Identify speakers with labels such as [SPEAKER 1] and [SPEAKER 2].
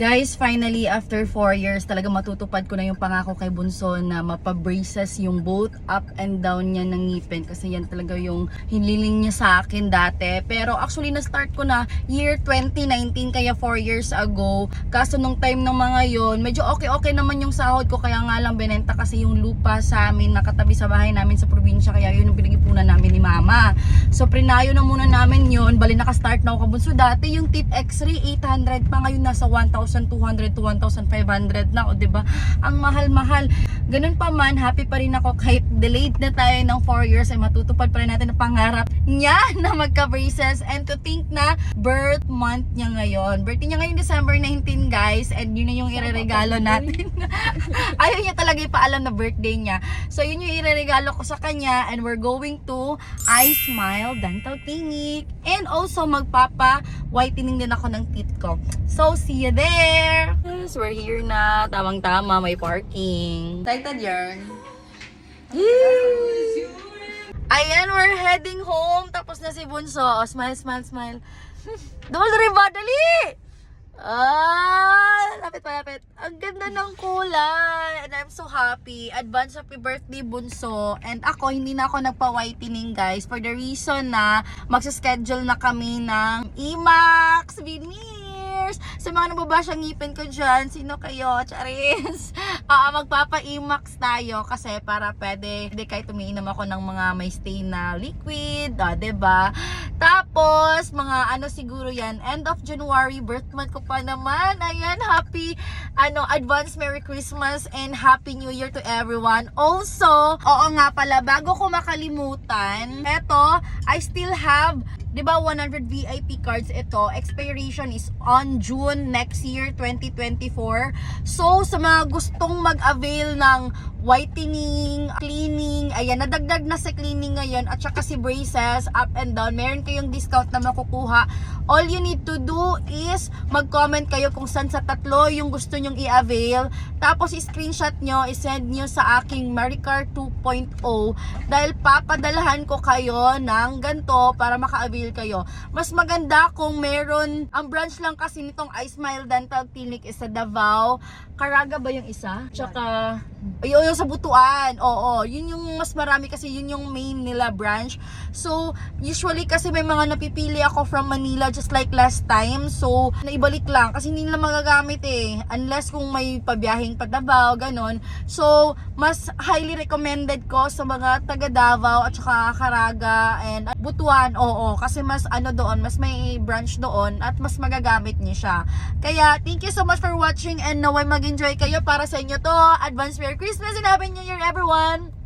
[SPEAKER 1] Guys, finally, after 4 years, talaga matutupad ko na yung pangako kay Bunso na mapabraces yung both up and down niya ng ngipin kasi yan talaga yung hiniling niya sa akin dati. Pero actually, na-start ko na year 2019, kaya 4 years ago. Kaso nung time ng mga yon medyo okay-okay naman yung sahod ko, kaya nga lang binenta kasi yung lupa sa amin, nakatabi sa bahay namin sa probinsya, kaya yun yung pinag-ipunan namin. So, prinayo na muna namin yun. Bali, nakastart na ako kabunso. Dati yung tip x-ray, 800 pa. Ngayon, nasa 1,200 to 1,500 na. O, diba? Ang mahal-mahal. Ganun pa man, happy pa rin ako kahit delayed na tayo ng 4 years ay matutupad pa rin natin ang pangarap niya na magka-braces and to think na birth month niya ngayon. Birthday niya ngayon December 19 guys and yun na yung ireregalo natin. Ayaw niya talaga ipaalam na birthday niya. So yun yung ireregalo ko sa kanya and we're going to I Smile Dental Clinic and also magpapa whitening din ako ng teeth ko. So see you there! Yes, we're here na. Tamang-tama, may parking. Excited yarn. Yay! Ayan, we're heading home. Tapos na si Bunso. Oh, smile, smile, smile. Dawal rin ba? Dali! Ah, lapit pa, lapit. Ang ganda ng kulay. And I'm so happy. Advance happy birthday, Bunso. And ako, hindi na ako nagpa-whitening, guys. For the reason na magsa-schedule na kami ng IMAX veneers. Sa mga nababasa ngipin ko dyan, sino kayo? Charis. Ah, magpapa-IMAX tayo kasi para pwede, hindi kahit umiinom ako ng mga may stain na liquid, ah, 'di ba? Tapos, mga ano siguro yan, end of January, birth month ko pa naman. Ayan, happy, ano, advance Merry Christmas and Happy New Year to everyone. Also, oo nga pala, bago ko makalimutan, eto, I still have, di ba, 100 VIP cards ito. Expiration is on June next year, 2024. So, sa mga gustong mag-avail ng whitening, cleaning, ayan, nadagdag na sa cleaning ngayon at saka si braces, up and down, meron kayong discount na makukuha. All you need to do is mag-comment kayo kung saan sa tatlo yung gusto nyong i-avail. Tapos, screenshot nyo, isend nyo sa aking Maricar 2.0 dahil papadalahan ko kayo ng ganto para maka-avail kayo. Mas maganda kung meron, ang branch lang kasi nitong iSmile Dental Clinic is sa Davao. Caraga ba yung isa? Tsaka, ayun yung sa Butuan. Oo, yun yung mas marami kasi yun yung main nila branch. So, usually kasi may mga napipili ako from Manila just like last time. So, naibalik lang kasi hindi nila magagamit eh. Unless kung may pabiyahing pa Davao, ganon. So, mas highly recommended ko sa mga taga Davao at saka Caraga and Butuan. Oo, kasi mas ano doon, mas may branch doon at mas magagamit niyo siya. Kaya, thank you so much for watching and naway mag-enjoy kayo para sa inyo to. Advance Merry Christmas and Happy New Year everyone!